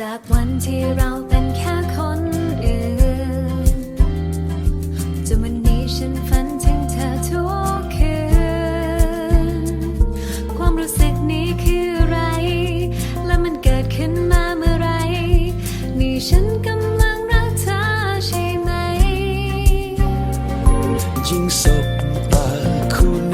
จากวันที่เราเป็นแค่คนอื่นจนวันนี้ฉันฝันถึงเธอทุกคืน ความรู้สึกนี้คืออะไร และมันเกิดขึ้นมาเมื่อไร นี่ฉันกำลังรักเธอใช่ไหม ยิ่งสบตาคู่นั้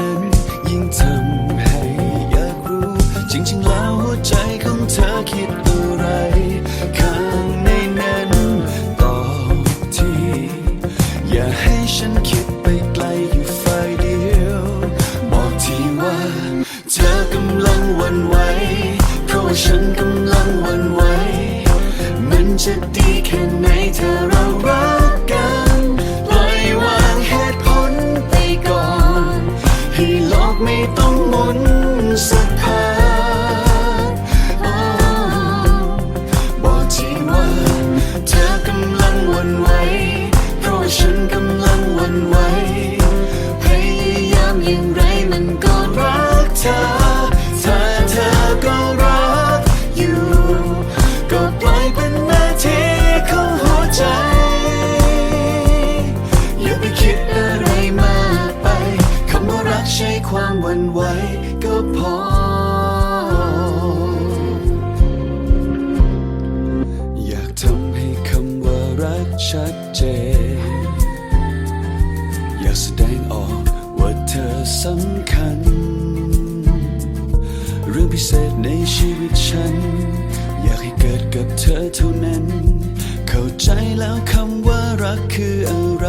ว่าฉันกำลังวันไหว มันจะดีแค่ไหนถ้าเรารักกันปล่อยวางเหตุผลไปก่อน ให้โลกไม่ต้องหมุนสักพักบอกทีว่าเธอกำลังวันไหว เพราะว่าฉันกำลังวันไหว พยายามอย่างไรมันก็รักเธอ ความวันไหวก็พอ อยากทำให้คำว่ารักชัดเจน อยากแสดงออกว่าเธอสำคัญ เรื่องพิเศษในชีวิตฉัน อยากให้เกิดกับเธอเท่านั้น เข้าใจแล้วคำว่ารักคืออะไร